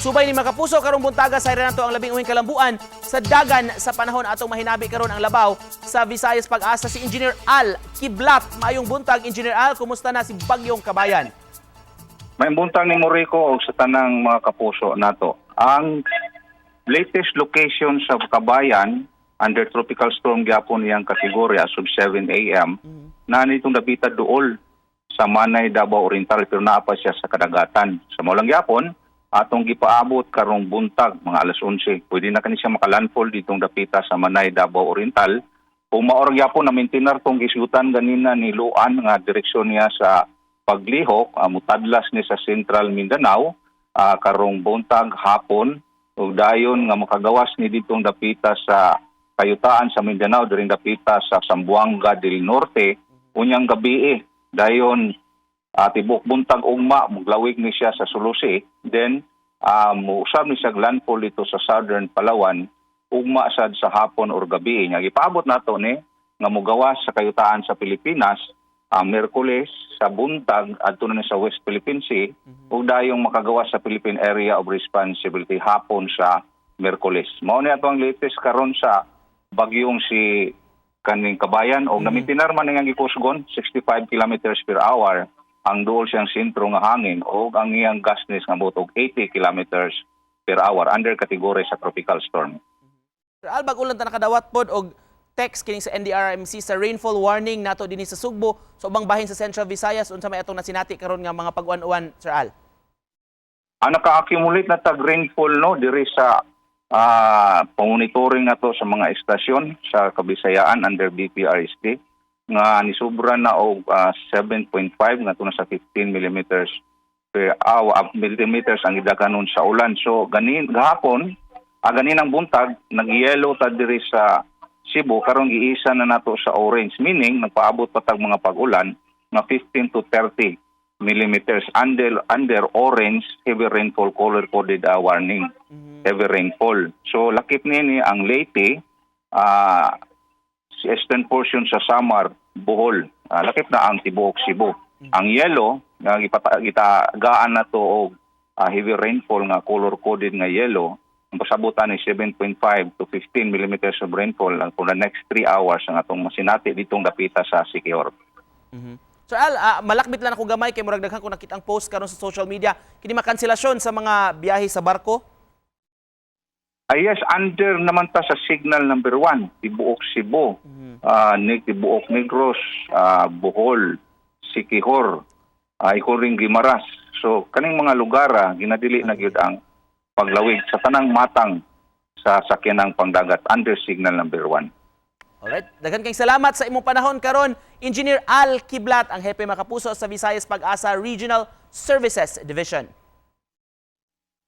Subay ni Makapuso karong buntaga sa nato ang labing uwing kalambuan sa dagan sa panahon atong mahinabi karon ang labaw sa Visayas Pag-asa si Engineer Al Kiblat. Maayong buntag Engineer Al, kumusta na si Bagyong Kabayan? May buntang ni Morico o sa tanang mga kapuso nato. Ang latest location sa Kabayan under tropical storm gyapon iyang kategorya of 7 a.m. na nitong nabita duol sa Manay Davao Oriental pero naa pa siya sa kadagatan. Sa maulang gyapon atong gipaabot karong buntag mga alas 11. Pwede na kani siya makalandfall ditong dapita sa Manay Davao Oriental. Kung maorang gyapon na maintinar tong gisutan ganina ni Luan nga direksyon niya sa paglihok uh, mutadlas ni sa Central Mindanao ah, karong buntag hapon ug dayon nga makagawas ni ditong dapita sa kayutaan sa Mindanao diring dapita sa Sambuanga del Norte unyang gabi eh. dayon uh, tibok buntag ugma muglawig ni siya sa Sulusi. Then uh, muusab ni siya landfall dito sa Southern Palawan. Ugma sad sa hapon or gabi. Nya gipaabot nato ni nga mugawas sa kayutaan sa Pilipinas ang Merkules sa buntag adto na sa West Philippine Sea. Ug dayong makagawas sa Philippine Area of Responsibility hapon sa Merkules. Mao ni ato ang latest karon sa bagyong si kaning kabayan. O mm namitinar man nga gikusgon 65 kilometers per hour ang duol siyang sentro nga hangin o ang iyang gastness nga butog 80 kilometers per hour under category sa tropical storm. Sir Al, bag-ulan ta nakadawat pod og text kining sa NDRMC sa rainfall warning nato dinhi sa Sugbo sa ubang bahin sa Central Visayas unsa may atong nasinati karon nga mga pag-uwan-uwan Sir Al. Ang naka-accumulate na tag rainfall no diri sa ah monitoring nato sa mga estasyon sa Kabisayaan under BPRSD nga nisubra na og ah, 7.5 ngadto na sa 15 millimeters per hour ah, millimeters ang idaganon sa ulan. So ganin gahapon ah, ganin ang buntag nag-yellow ta diri sa Cebu karon giisa na nato sa orange meaning nagpaabot pa tag mga pag-ulan nga 15 to 30 millimeters under under orange heavy rainfall color coded uh, warning. Heavy rainfall. So lakip nini ang Leyte ah si eastern portion sa Samar Bohol. Ah, lakip na ang tibuok Cebu. Ang yellow nga gipata gitagaan na to og ah, heavy rainfall nga color coded nga yellow ang pasabutan ni 7.5 to 15 millimeters of rainfall lang for the next 3 hours ang atong masinati ditong dapita sa Siquijor. Sir Al, ah, malakbit lang ako gamay kay murag daghan ko nakita ang post karon sa social media. Kini makanselasyon sa mga biyahe sa barko. Ay yes, under naman ta sa signal number 1, Tibuok Cebu, ah ni Tibuok Negros, ah, Bohol, Siquijor, uh, ring Guimaras. So kaning mga lugar ah, ginadili na gyud ang paglawig sa tanang matang sa sakyanang pangdagat under signal number 1. Alright, daghan kayong salamat sa imong panahon karon. Engineer Al Kiblat ang hepe makapuso sa Visayas Pag-asa Regional Services Division.